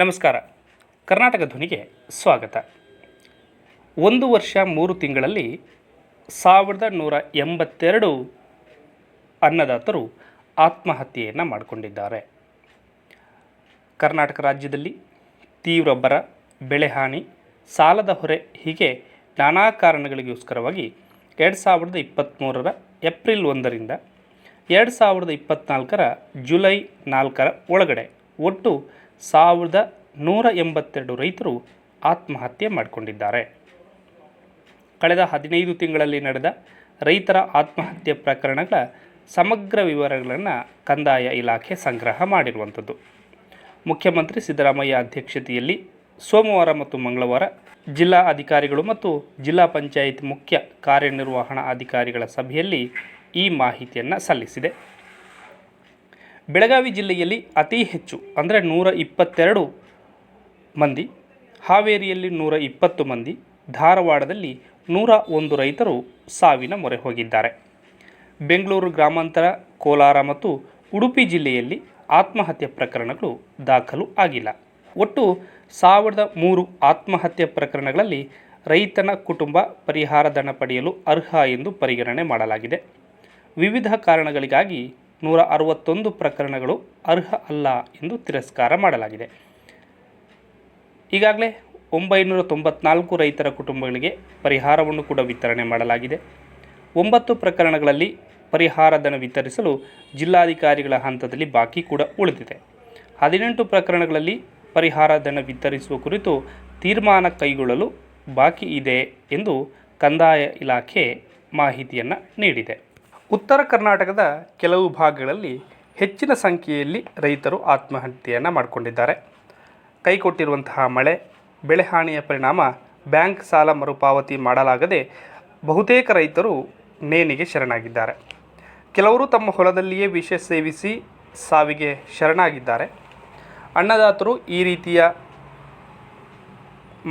ನಮಸ್ಕಾರ. ಕರ್ನಾಟಕ ಧ್ವನಿಗೆ ಸ್ವಾಗತ. ಒಂದು ವರ್ಷ ಮೂರು ತಿಂಗಳಲ್ಲಿ ಸಾವಿರದ ನೂರ ಎಂಬತ್ತೆರಡು ಅನ್ನದಾತರು ಆತ್ಮಹತ್ಯೆಯನ್ನು ಮಾಡಿಕೊಂಡಿದ್ದಾರೆ. ಕರ್ನಾಟಕ ರಾಜ್ಯದಲ್ಲಿ ತೀವ್ರ ಬರ ಬೆಳೆಹಾನಿ ಸಾಲದ ಹೊರೆ ಹೀಗೆ ನಾನಾ ಕಾರಣಗಳಿಗೋಸ್ಕರವಾಗಿ ಎರಡು ಸಾವಿರದ ಇಪ್ಪತ್ತ್ಮೂರರ ಏಪ್ರಿಲ್ ಒಂದರಿಂದ ಎರಡು ಸಾವಿರದ ಇಪ್ಪತ್ತ್ನಾಲ್ಕರ ಜುಲೈ ನಾಲ್ಕರ ಒಳಗಡೆ ಒಟ್ಟು ಸಾವಿರದ ನೂರ ಎಂಬತ್ತೆರಡು ರೈತರು ಆತ್ಮಹತ್ಯೆ ಮಾಡಿಕೊಂಡಿದ್ದಾರೆ. ಕಳೆದ ಹದಿನೈದು ತಿಂಗಳಲ್ಲಿ ನಡೆದ ರೈತರ ಆತ್ಮಹತ್ಯೆ ಪ್ರಕರಣಗಳ ಸಮಗ್ರ ವಿವರಗಳನ್ನು ಕಂದಾಯ ಇಲಾಖೆ ಸಂಗ್ರಹ ಮಾಡಿರುವಂಥದ್ದು. ಮುಖ್ಯಮಂತ್ರಿ ಸಿದ್ದರಾಮಯ್ಯ ಅಧ್ಯಕ್ಷತೆಯಲ್ಲಿ ಸೋಮವಾರ ಮತ್ತು ಮಂಗಳವಾರ ಜಿಲ್ಲಾ ಅಧಿಕಾರಿಗಳು ಮತ್ತು ಜಿಲ್ಲಾ ಪಂಚಾಯತ್ ಮುಖ್ಯ ಕಾರ್ಯನಿರ್ವಹಣಾ ಅಧಿಕಾರಿಗಳ ಸಭೆಯಲ್ಲಿ ಈ ಮಾಹಿತಿಯನ್ನು ಸಲ್ಲಿಸಿದೆ. ಬೆಳಗಾವಿ ಜಿಲ್ಲೆಯಲ್ಲಿ ಅತಿ ಹೆಚ್ಚು, ಅಂದರೆ ನೂರ ಇಪ್ಪತ್ತೆರಡು ಮಂದಿ, ಹಾವೇರಿಯಲ್ಲಿ ನೂರ ಇಪ್ಪತ್ತು ಮಂದಿ, ಧಾರವಾಡದಲ್ಲಿ ನೂರ ಒಂದು ರೈತರು ಸಾವಿನ ಮೊರೆ ಹೋಗಿದ್ದಾರೆ. ಬೆಂಗಳೂರು ಗ್ರಾಮಾಂತರ, ಕೋಲಾರ ಮತ್ತು ಉಡುಪಿ ಜಿಲ್ಲೆಯಲ್ಲಿ ಆತ್ಮಹತ್ಯೆ ಪ್ರಕರಣಗಳು ದಾಖಲು ಆಗಿಲ್ಲ. ಒಟ್ಟು ಸಾವಿರದ ಮೂರು ಆತ್ಮಹತ್ಯೆ ಪ್ರಕರಣಗಳಲ್ಲಿ ರೈತನ ಕುಟುಂಬ ಪರಿಹಾರ ಧನ ಪಡೆಯಲು ಅರ್ಹ ಎಂದು ಪರಿಗಣನೆ ಮಾಡಲಾಗಿದೆ. ವಿವಿಧ ಕಾರಣಗಳಿಗಾಗಿ ನೂರ ಅರವತ್ತೊಂದು ಪ್ರಕರಣಗಳು ಅರ್ಹ ಅಲ್ಲ ಎಂದು ತಿರಸ್ಕಾರ ಮಾಡಲಾಗಿದೆ. ಈಗಾಗಲೇ ಒಂಬೈನೂರ ತೊಂಬತ್ನಾಲ್ಕು ರೈತರ ಕುಟುಂಬಗಳಿಗೆ ಪರಿಹಾರವನ್ನು ಕೂಡ ವಿತರಣೆ ಮಾಡಲಾಗಿದೆ. ಒಂಬತ್ತು ಪ್ರಕರಣಗಳಲ್ಲಿ ಪರಿಹಾರ ಧನ ವಿತರಿಸಲು ಜಿಲ್ಲಾಧಿಕಾರಿಗಳ ಹಂತದಲ್ಲಿ ಬಾಕಿ ಕೂಡ ಉಳಿದಿದೆ. ಹದಿನೆಂಟು ಪ್ರಕರಣಗಳಲ್ಲಿ ಪರಿಹಾರ ಧನ ವಿತರಿಸುವ ಕುರಿತು ತೀರ್ಮಾನ ಕೈಗೊಳ್ಳಲು ಬಾಕಿ ಇದೆ ಎಂದು ಕಂದಾಯ ಇಲಾಖೆ ಮಾಹಿತಿಯನ್ನು ನೀಡಿದೆ. ಉತ್ತರ ಕರ್ನಾಟಕದ ಕೆಲವು ಭಾಗಗಳಲ್ಲಿ ಹೆಚ್ಚಿನ ಸಂಖ್ಯೆಯಲ್ಲಿ ರೈತರು ಆತ್ಮಹತ್ಯೆಯನ್ನು ಮಾಡಿಕೊಂಡಿದ್ದಾರೆ. ಕೈಕೊಟ್ಟಿರುವಂತಹ ಮಳೆ ಬೆಳೆಹಾನಿಯ ಪರಿಣಾಮ, ಬ್ಯಾಂಕ್ ಸಾಲ ಮರುಪಾವತಿ ಮಾಡಲಾಗದೆ ಬಹುತೇಕ ರೈತರು ನೇಣಿಗೆ ಶರಣಾಗಿದ್ದಾರೆ. ಕೆಲವರು ತಮ್ಮ ಹೊಲದಲ್ಲಿಯೇ ವಿಷ ಸೇವಿಸಿ ಸಾವಿಗೆ ಶರಣಾಗಿದ್ದಾರೆ. ಅನ್ನದಾತರು ಈ ರೀತಿಯ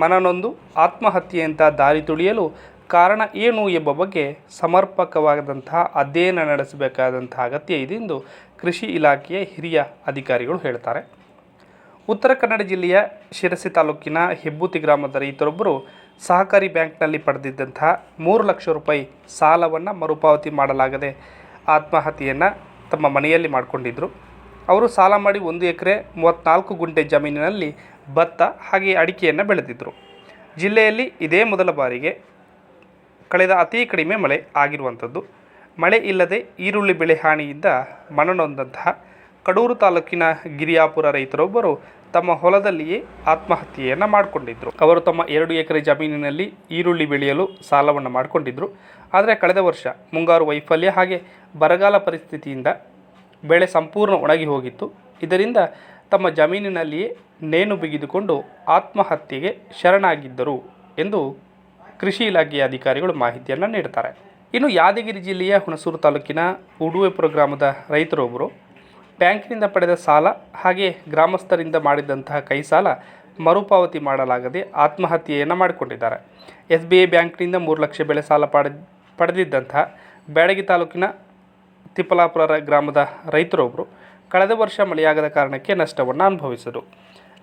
ಮನನೊಂದು ಆತ್ಮಹತ್ಯೆಯಂಥ ದಾರಿ ತುಳಿಯಲು ಕಾರಣ ಏನು ಎಂಬ ಬಗ್ಗೆ ಸಮರ್ಪಕವಾದಂತಹ ಅಧ್ಯಯನ ನಡೆಸಬೇಕಾದಂತಹ ಅಗತ್ಯ ಇದೆ ಎಂದು ಕೃಷಿ ಇಲಾಖೆಯ ಹಿರಿಯ ಅಧಿಕಾರಿಗಳು ಹೇಳ್ತಾರೆ. ಉತ್ತರ ಕನ್ನಡ ಜಿಲ್ಲೆಯ ಶಿರಸಿ ತಾಲೂಕಿನ ಹೆಬ್ಬೂತಿ ಗ್ರಾಮದ ರೈತರೊಬ್ಬರು ಸಹಕಾರಿ ಬ್ಯಾಂಕ್ನಲ್ಲಿ ಪಡೆದಿದ್ದಂತಹ ಮೂರು ಲಕ್ಷ ರೂಪಾಯಿ ಸಾಲವನ್ನು ಮರುಪಾವತಿ ಮಾಡಲಾಗದೆ ಆತ್ಮಹತ್ಯೆಯನ್ನು ತಮ್ಮ ಮನೆಯಲ್ಲಿ ಮಾಡಿಕೊಂಡಿದ್ದರು ಅವರು ಸಾಲ ಮಾಡಿ ಒಂದು ಎಕರೆ ಮೂವತ್ತ್ನಾಲ್ಕು ಗುಂಟೆ ಜಮೀನಿನಲ್ಲಿ ಭತ್ತ ಹಾಗೆ ಅಡಿಕೆಯನ್ನು ಬೆಳೆದಿದ್ದರು ಜಿಲ್ಲೆಯಲ್ಲಿ ಇದೇ ಮೊದಲ ಬಾರಿಗೆ ಕಳೆದ ಅತಿ ಕಡಿಮೆ ಮಳೆ ಆಗಿರುವಂಥದ್ದು. ಮಳೆ ಇಲ್ಲದೆ ಈರುಳ್ಳಿ ಬೆಳೆ ಹಾನಿಯಿಂದ ಮನನೊಂದಂತಹ ಕಡೂರು ತಾಲೂಕಿನ ಗಿರಿಯಾಪುರ ರೈತರೊಬ್ಬರು ತಮ್ಮ ಹೊಲದಲ್ಲಿಯೇ ಆತ್ಮಹತ್ಯೆಯನ್ನು ಮಾಡಿಕೊಂಡಿದ್ದರು ಅವರು ತಮ್ಮ ಎರಡು ಎಕರೆ ಜಮೀನಿನಲ್ಲಿ ಈರುಳ್ಳಿ ಬೆಳೆಯಲು ಸಾಲವನ್ನು ಮಾಡಿಕೊಂಡಿದ್ದರು ಆದರೆ ಕಳೆದ ವರ್ಷ ಮುಂಗಾರು ವೈಫಲ್ಯ ಹಾಗೆ ಬರಗಾಲ ಪರಿಸ್ಥಿತಿಯಿಂದ ಬೆಳೆ ಸಂಪೂರ್ಣ ಒಣಗಿ ಹೋಗಿತ್ತು. ಇದರಿಂದ ತಮ್ಮ ಜಮೀನಿನಲ್ಲಿಯೇ ನೇಣು ಬಿಗಿದುಕೊಂಡು ಆತ್ಮಹತ್ಯೆಗೆ ಶರಣಾಗಿದ್ದರು ಎಂದು ಕೃಷಿ ಇಲಾಖೆಯ ಅಧಿಕಾರಿಗಳು ಮಾಹಿತಿಯನ್ನು ನೀಡ್ತಾರೆ. ಇನ್ನು ಯಾದಗಿರಿ ಜಿಲ್ಲೆಯ ಹುಣಸೂರು ತಾಲೂಕಿನ ಉಡುವೆಪುರ ಗ್ರಾಮದ ರೈತರೊಬ್ಬರು ಬ್ಯಾಂಕಿನಿಂದ ಪಡೆದ ಸಾಲ ಹಾಗೆ ಗ್ರಾಮಸ್ಥರಿಂದ ಮಾಡಿದಂತಹ ಕೈ ಸಾಲ ಮರುಪಾವತಿ ಮಾಡಲಾಗದೆ ಆತ್ಮಹತ್ಯೆಯನ್ನು ಮಾಡಿಕೊಂಡಿದ್ದಾರೆ. ಎಸ್ ಬಿ ಐ ಬ್ಯಾಂಕ್ನಿಂದ ಮೂರು ಲಕ್ಷ ಬೆಳೆ ಸಾಲ ಪಡೆ ಪಡೆದಿದ್ದಂತಹ ಬ್ಯಾಡಗಿ ತಾಲೂಕಿನ ತಿಪ್ಪಲಾಪುರ ಗ್ರಾಮದ ರೈತರೊಬ್ಬರು ಕಳೆದ ವರ್ಷ ಮಳೆಯಾಗದ ಕಾರಣಕ್ಕೆ ನಷ್ಟವನ್ನು ಅನುಭವಿಸಿದರು.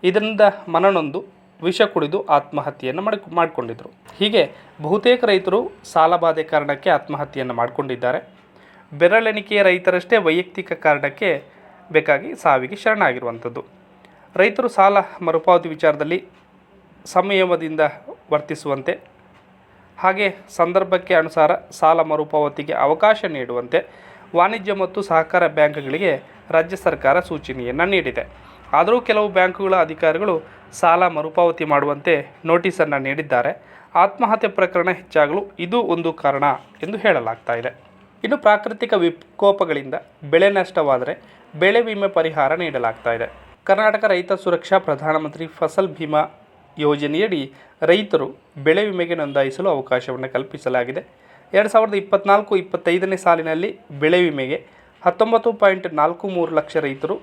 ಇದರಿಂದ ಮನನೊಂದು ವಿಷ ಕುಡಿದು ಆತ್ಮಹತ್ಯೆಯನ್ನು ಮಾಡಿ ಮಾಡಿಕೊಂಡಿದ್ದರು ಹೀಗೆ ಬಹುತೇಕ ರೈತರು ಸಾಲಬಾಧೆ ಕಾರಣಕ್ಕೆ ಆತ್ಮಹತ್ಯೆಯನ್ನು ಮಾಡಿಕೊಂಡಿದ್ದಾರೆ. ಬೆರಳೆಣಿಕೆಯ ರೈತರಷ್ಟೇ ವೈಯಕ್ತಿಕ ಕಾರಣಕ್ಕೆ ಬೇಕಾಗಿ ಸಾವಿಗೆ ಶರಣಾಗಿರುವಂಥದ್ದು. ರೈತರು ಸಾಲ ಮರುಪಾವತಿ ವಿಚಾರದಲ್ಲಿ ಸಂಯಮದಿಂದ ವರ್ತಿಸುವಂತೆ, ಹಾಗೆ ಸಂದರ್ಭಕ್ಕೆ ಅನುಸಾರ ಸಾಲ ಮರುಪಾವತಿಗೆ ಅವಕಾಶ ನೀಡುವಂತೆ ವಾಣಿಜ್ಯ ಮತ್ತು ಸಹಕಾರ ಬ್ಯಾಂಕ್ಗಳಿಗೆ ರಾಜ್ಯ ಸರ್ಕಾರ ಸೂಚನೆಯನ್ನು ನೀಡಿದೆ. ಆದರೂ ಕೆಲವು ಬ್ಯಾಂಕುಗಳ ಅಧಿಕಾರಿಗಳು ಸಾಲ ಮರುಪಾವತಿ ಮಾಡುವಂತೆ ನೋಟಿಸನ್ನು ನೀಡಿದ್ದಾರೆ. ಆತ್ಮಹತ್ಯೆ ಪ್ರಕರಣ ಹೆಚ್ಚಾಗಲು ಇದು ಒಂದು ಕಾರಣ ಎಂದು ಹೇಳಲಾಗ್ತಾ ಇದೆ. ಇನ್ನು ಪ್ರಾಕೃತಿಕ ವಿಕೋಪಗಳಿಂದ ಬೆಳೆ ನಷ್ಟವಾದರೆ ಬೆಳೆ ವಿಮೆ ಪರಿಹಾರ ನೀಡಲಾಗ್ತಾ ಇದೆ. ಕರ್ನಾಟಕ ರೈತ ಸುರಕ್ಷಾ ಪ್ರಧಾನಮಂತ್ರಿ ಫಸಲ್ ಭೀಮಾ ಯೋಜನೆಯಡಿ ರೈತರು ಬೆಳೆ ವಿಮೆಗೆ ನೋಂದಾಯಿಸಲು ಅವಕಾಶವನ್ನು ಕಲ್ಪಿಸಲಾಗಿದೆ. ಎರಡು ಸಾವಿರದ ಇಪ್ಪತ್ನಾಲ್ಕು ಇಪ್ಪತ್ತೈದನೇ ಸಾಲಿನಲ್ಲಿ ಬೆಳೆ ವಿಮೆಗೆ ಹತ್ತೊಂಬತ್ತು ಪಾಯಿಂಟ್ ನಾಲ್ಕು ಮೂರು ಲಕ್ಷ ರೈತರು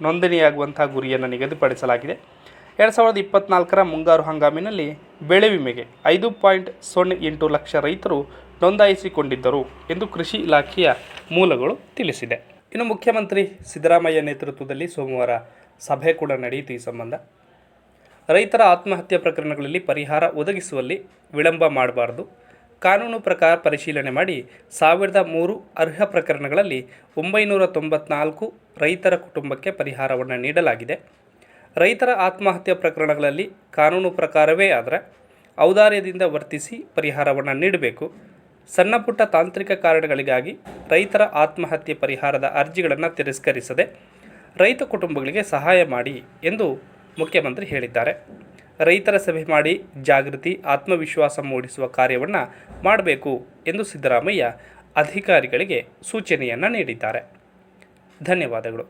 ನೋಂದಣಿಯಾಗುವಂತಹ ಗುರಿಯನ್ನು ನಿಗದಿಪಡಿಸಲಾಗಿದೆ. ಎರಡು ಸಾವಿರದ ಇಪ್ಪತ್ನಾಲ್ಕರ ಮುಂಗಾರು ಹಂಗಾಮಿನಲ್ಲಿ ಬೆಳೆ ವಿಮೆಗೆ ಐದು ಪಾಯಿಂಟ್ ಸೊನ್ನೆ ಎಂಟು ಲಕ್ಷ ರೈತರು ನೋಂದಾಯಿಸಿಕೊಂಡಿದ್ದರು ಎಂದು ಕೃಷಿ ಇಲಾಖೆಯ ಮೂಲಗಳು ತಿಳಿಸಿದೆ. ಇನ್ನು ಮುಖ್ಯಮಂತ್ರಿ ಸಿದ್ದರಾಮಯ್ಯ ನೇತೃತ್ವದಲ್ಲಿ ಸೋಮವಾರ ಸಭೆ ಕೂಡ ನಡೆಯಿತು ಈ ಸಂಬಂಧ. ರೈತರ ಆತ್ಮಹತ್ಯೆ ಪ್ರಕರಣಗಳಲ್ಲಿ ಪರಿಹಾರ ಒದಗಿಸುವಲ್ಲಿ ವಿಳಂಬ ಮಾಡಬಾರ್ದು. ಕಾನೂನು ಪ್ರಕಾರ ಪರಿಶೀಲನೆ ಮಾಡಿ ಸಾವಿರದ ಮೂರು ಅರ್ಹ ಪ್ರಕರಣಗಳಲ್ಲಿ ಒಂಬೈನೂರ ತೊಂಬತ್ನಾಲ್ಕು ರೈತರ ಕುಟುಂಬಕ್ಕೆ ಪರಿಹಾರವನ್ನು ನೀಡಲಾಗಿದೆ. ರೈತರ ಆತ್ಮಹತ್ಯೆ ಪ್ರಕರಣಗಳಲ್ಲಿ ಕಾನೂನು ಪ್ರಕಾರವೇ ಆದರೆ ಔದಾರ್ಯದಿಂದ ವರ್ತಿಸಿ ಪರಿಹಾರವನ್ನು ನೀಡಬೇಕು. ಸಣ್ಣಪುಟ್ಟ ತಾಂತ್ರಿಕ ಕಾರಣಗಳಿಗಾಗಿ ರೈತರ ಆತ್ಮಹತ್ಯೆ ಪರಿಹಾರದ ಅರ್ಜಿಗಳನ್ನು ತಿರಸ್ಕರಿಸದೆ ರೈತ ಕುಟುಂಬಗಳಿಗೆ ಸಹಾಯ ಮಾಡಿ ಎಂದು ಮುಖ್ಯಮಂತ್ರಿ ಹೇಳಿದ್ದಾರೆ. ರೈತರ ಸಭೆ ಮಾಡಿ ಜಾಗೃತಿ, ಆತ್ಮವಿಶ್ವಾಸ ಮೂಡಿಸುವ ಕಾರ್ಯವನ್ನು ಮಾಡಬೇಕು ಎಂದು ಸಿದ್ದರಾಮಯ್ಯ ಅಧಿಕಾರಿಗಳಿಗೆ ಸೂಚನೆಯನ್ನು ನೀಡಿದ್ದಾರೆ. ಧನ್ಯವಾದಗಳು.